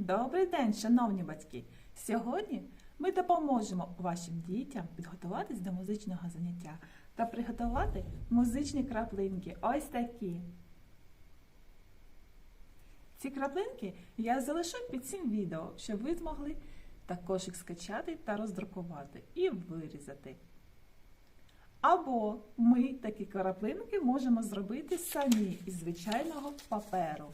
Добрий день, шановні батьки! Сьогодні ми допоможемо вашим дітям підготуватись до музичного заняття та приготувати музичні краплинки. Ось такі. Ці краплинки я залишу під цим відео, щоб ви змогли також їх скачати та роздрукувати і вирізати. Або ми такі краплинки можемо зробити самі із звичайного паперу.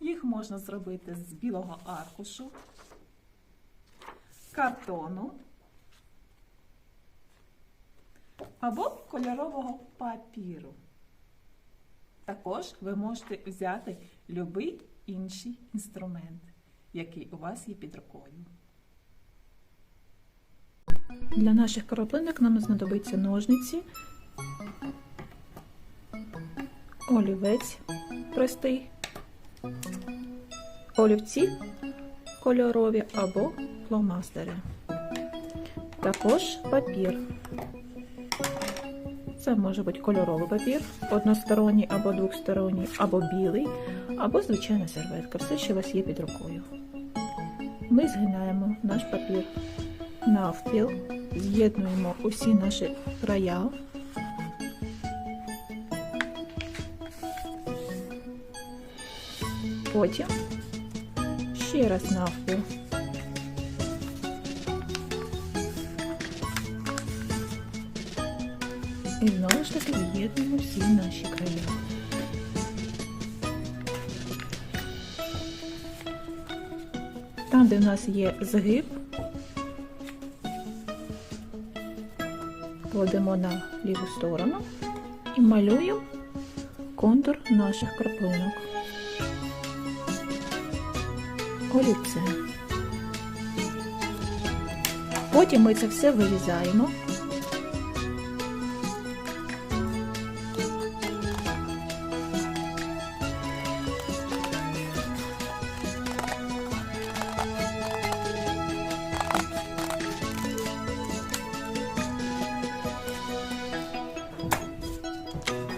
Їх можна зробити з білого аркушу, картону або кольорового папіру. Також ви можете взяти будь-який інший інструмент, який у вас є під рукою. Для наших краплинок нам знадобиться ножниці, олівець простий, олівці кольорові або фломастери. Також папір. Це може бути кольоровий папір, односторонній або двосторонній, або білий, або звичайна серветка. Все, що у вас є під рукою. Ми згинаємо наш папір навпіл, з'єднуємо усі наші края. Потім ще раз навпіл. І знову ж таки з'єднуємо всі наші края. Там, де в нас є згиб, кладемо на ліву сторону і малюємо контур наших краплинок. Олівцем. Потім ми це все вирізаємо.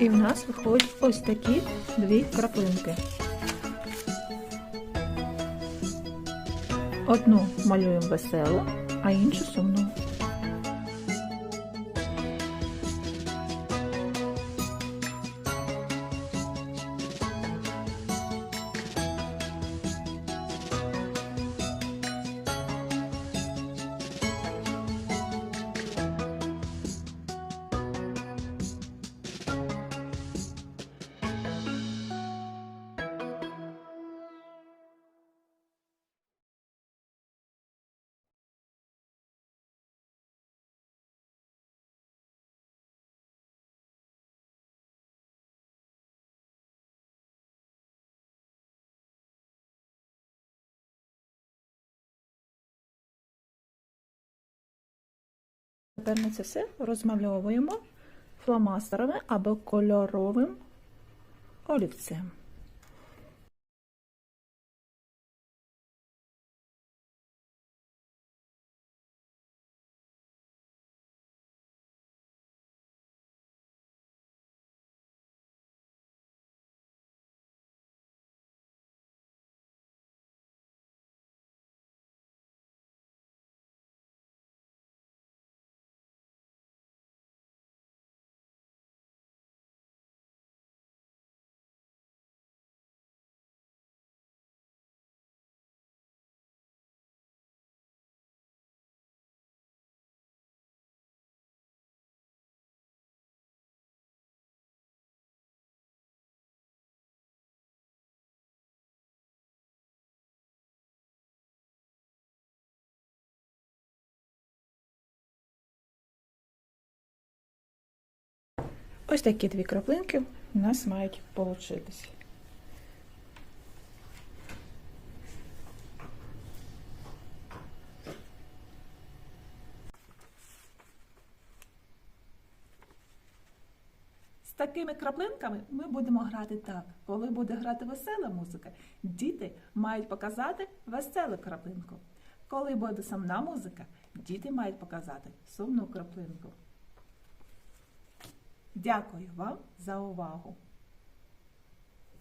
І в нас виходять ось такі дві краплинки. Одну малюємо веселу, а іншу сумну. Тепер ми це все розмальовуємо фломастерами або кольоровим олівцем. Ось такі дві краплинки у нас мають получитись. З такими краплинками ми будемо грати так. Коли буде грати весела музика, діти мають показати веселу краплинку. Коли буде сумна музика, діти мають показати сумну краплинку. Дякую вам за увагу!